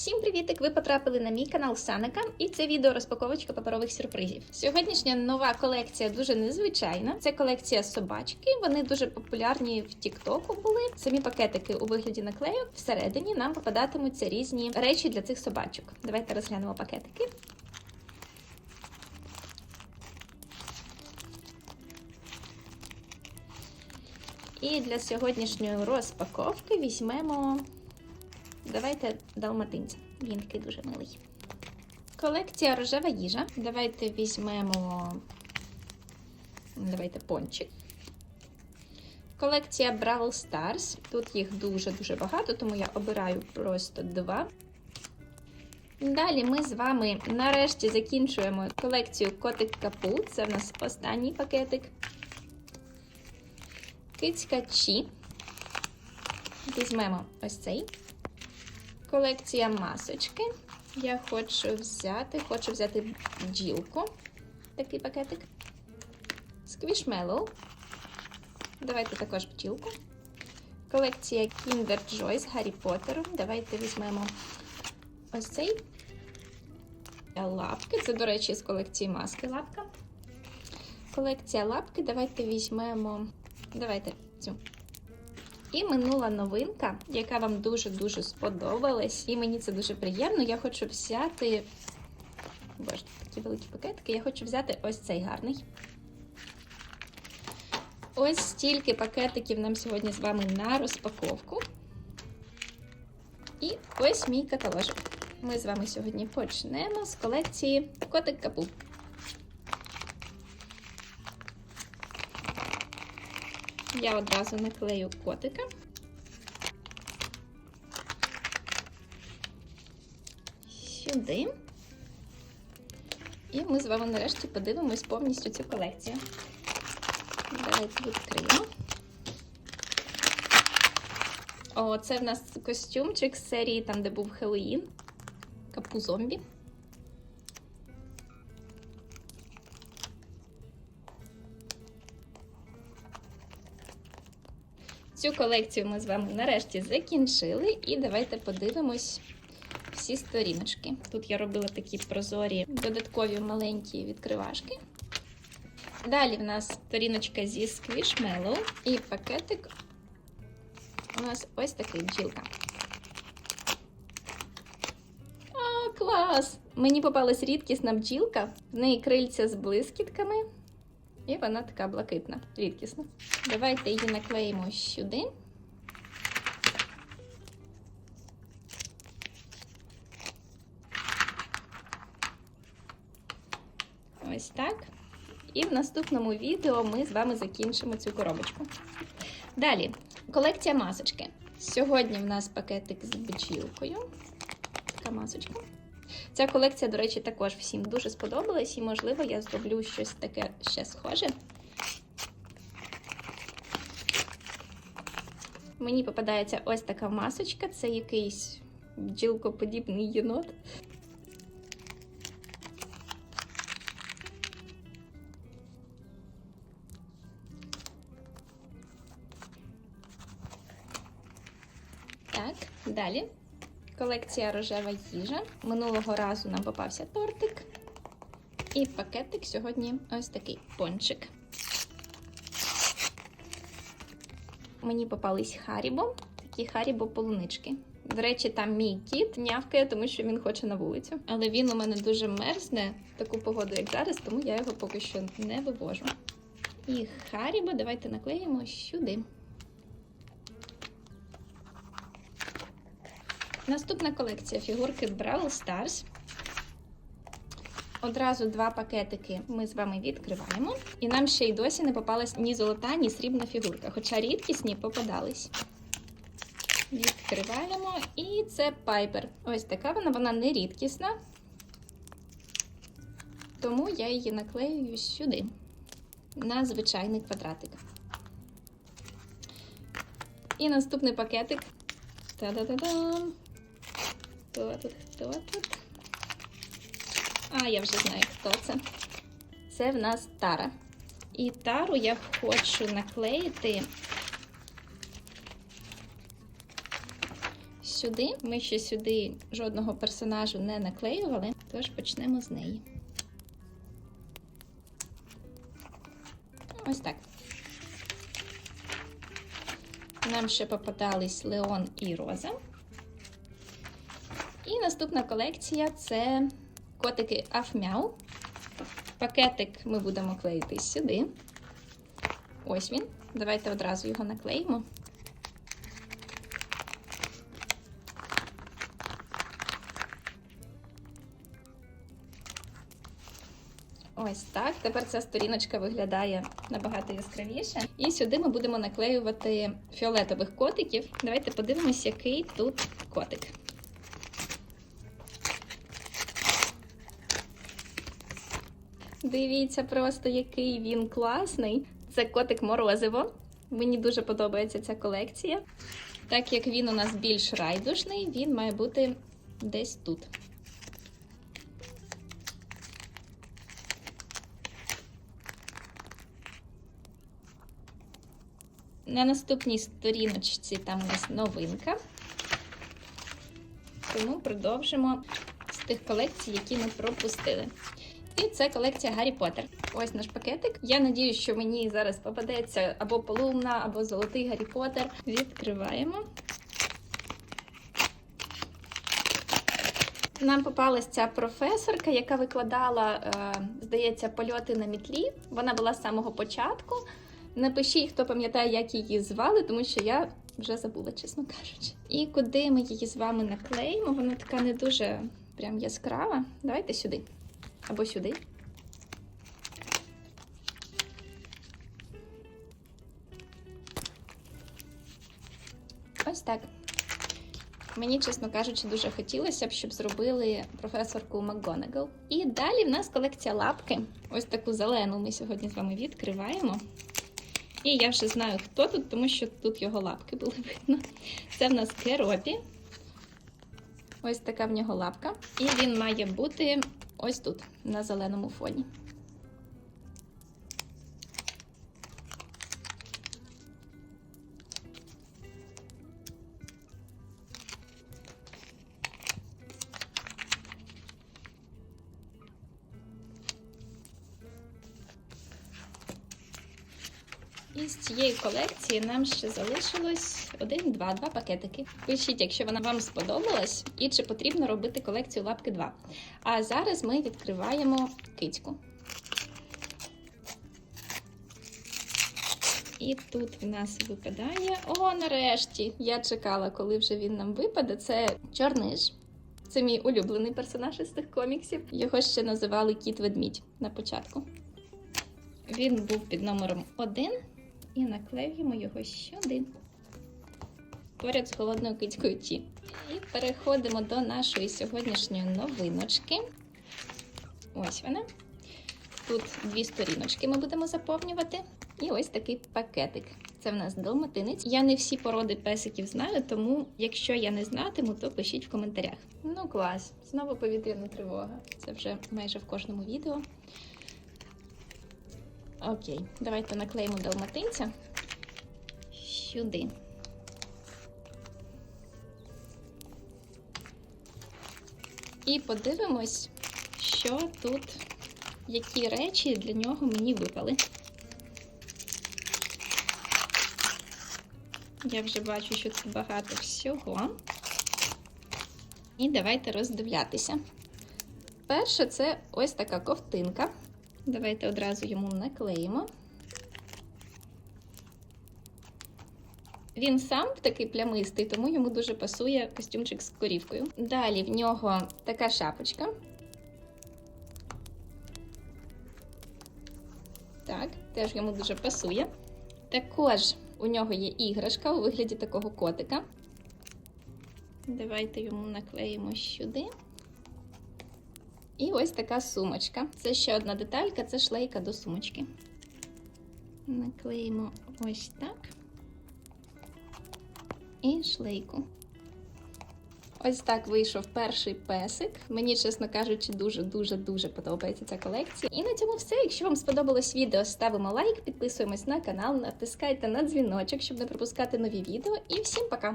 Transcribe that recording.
Всім привітик! Ви потрапили на мій канал Саника, і це відео розпаковочка паперових сюрпризів. Сьогоднішня нова колекція дуже незвичайна. Це колекція собачки. Вони дуже популярні в Тіктоку були. Самі пакетики у вигляді наклейок. Всередині нам попадатимуться різні речі для цих собачок. Давайте розглянемо пакетики. І для сьогоднішньої розпаковки візьмемо. Давайте далматинця. Він такий дуже милий. Колекція рожева їжа. Давайте візьмемо. Давайте пончик. Колекція Бравл Stars. Тут їх дуже-дуже багато, тому я обираю просто два. Далі ми з вами нарешті закінчуємо колекцію Котик Капу. Це в нас останній пакетик. Кицька Чі. Візьмемо ось цей. Колекція масочки. Я хочу взяти, хочу взяти бджілку. Такий пакетик. Сквішмелоу. Давайте також бджілку. Колекція Kinder Joy з Гаррі Поттером. Давайте візьмемо ось цей. Лапки. Це, до речі, з колекції маски лапка. Колекція лапки. Давайте візьмемо. Давайте цю. І минула новинка, яка вам дуже-дуже сподобалась, і мені це дуже приємно. Я хочу взяти. Боже, такі великі пакетики. Я хочу взяти ось цей гарний. Ось стільки пакетиків нам сьогодні з вами на розпаковку. І ось мій каталожок. Ми з вами сьогодні почнемо з колекції Котик Капу. Я одразу наклею котика. Сюди. І ми з вами нарешті подивимось повністю цю колекцію. Давайте відкриємо. О, це в нас костюмчик з серії, там, де був Хеллоїн. Капу зомбі. Цю колекцію ми з вами нарешті закінчили, і давайте подивимось всі сторіночки. Тут я робила такі прозорі додаткові маленькі відкривашки. Далі в нас сторіночка зі Squishmallow і пакетик. У нас ось такий бджілка. А, клас! Мені попалась рідкісна бджілка, в неї крильця з блискітками. І вона така блакитна, рідкісна. Давайте її наклеїмо сюди. Ось так. І в наступному відео ми з вами закінчимо цю коробочку. Далі, колекція масочки. Сьогодні в нас пакетик з бджілкою. Така масочка. Ця колекція, до речі, також всім дуже сподобалась, і, можливо, я зроблю щось таке ще схоже. Мені попадається ось така масочка, це якийсь бджілкоподібний єнот. Так, далі. Колекція рожева їжа. Минулого разу нам попався тортик. І пакетик сьогодні ось такий пончик. Мені попались Харібо, такі Харібо полунички. До речі, там мій кіт нявкає, тому що він хоче на вулицю. Але він у мене дуже мерзне в таку погоду, як зараз, тому я його поки що не вивожу. І Харібо давайте наклеїмо сюди. Наступна колекція фігурки Brawl Stars. Одразу два пакетики ми з вами відкриваємо. І нам ще й досі не попалась ні золота, ні срібна фігурка, хоча рідкісні попадались. Відкриваємо. І це Пайпер. Ось така вона, вона не рідкісна. Тому я її наклеюю сюди, на звичайний квадратик. І наступний пакетик. Та-да-да-дам! Хто тут? Хто тут? А, я вже знаю, хто це. Це в нас Тара. І тару я хочу наклеїти сюди. Ми ще сюди жодного персонажу не наклеювали, тож почнемо з неї. Ось так. Нам ще попадались Леон і Роза. Наступна колекція це котики Афмяу. Пакетик ми будемо клеїти сюди. Ось він. Давайте одразу його наклеїмо. Ось так. Тепер ця сторіночка виглядає набагато яскравіше. І сюди ми будемо наклеювати фіолетових котиків. Давайте подивимось, який тут котик. Дивіться просто, який він класний. Це котик Морозиво. Мені дуже подобається ця колекція. Так як він у нас більш райдужний, він має бути десь тут. На наступній сторіночці там у нас новинка. Тому продовжимо з тих колекцій, які ми пропустили. І це колекція Гаррі Поттер. Ось наш пакетик. Я надію, що мені зараз попадеться або полумна, або золотий Гаррі Поттер. Відкриваємо. Нам попалась ця професорка, яка викладала, е, здається, польоти на мітлі. Вона була з самого початку. Напишіть, хто пам'ятає, як її звали, тому що я вже забула, чесно кажучи. І куди ми її з вами наклеїмо? Вона така не дуже прям яскрава. Давайте сюди. Або сюди. Ось так. Мені, чесно кажучи, дуже хотілося б, щоб зробили професорку МакГонагал. І далі в нас колекція лапки. Ось таку зелену ми сьогодні з вами відкриваємо. І я вже знаю, хто тут, тому що тут його лапки були видно. Це в нас Керопі. Ось така в нього лапка. І він має бути ось тут, на зеленому фоні. І з цієї колекції нам ще залишилось один, два, два пакетики. Пишіть, якщо вона вам сподобалась, і чи потрібно робити колекцію лапки 2. А зараз ми відкриваємо кицьку. І тут в нас випадає. О, нарешті! Я чекала, коли вже він нам випаде. Це чорниш. Це мій улюблений персонаж із тих коміксів. Його ще називали Кіт Ведмідь на початку. Він був під номером 1 і наклеюємо його сюди. Поряд з холодною кицькою Ті. І переходимо до нашої сьогоднішньої новиночки. Ось вона. Тут дві сторіночки ми будемо заповнювати. І ось такий пакетик. Це в нас далматинець. Я не всі породи песиків знаю, тому якщо я не знатиму, то пишіть в коментарях. Ну, клас, знову повітряна тривога. Це вже майже в кожному відео. Окей, давайте наклеїмо далматинця сюди. І подивимось, що тут, які речі для нього мені випали. Я вже бачу, що це багато всього. І давайте роздивлятися. Перше, це ось така ковтинка. Давайте одразу йому наклеїмо. Він сам такий плямистий, тому йому дуже пасує костюмчик з корівкою. Далі в нього така шапочка. Так, теж йому дуже пасує. Також у нього є іграшка у вигляді такого котика. Давайте йому наклеїмо сюди. І ось така сумочка. Це ще одна деталька, це шлейка до сумочки. Наклеїмо ось так. І шлейку. Ось так вийшов перший песик. Мені, чесно кажучи, дуже-дуже дуже подобається ця колекція. І на цьому все. Якщо вам сподобалось відео, ставимо лайк, підписуємось на канал, натискайте на дзвіночок, щоб не пропускати нові відео. І всім пока!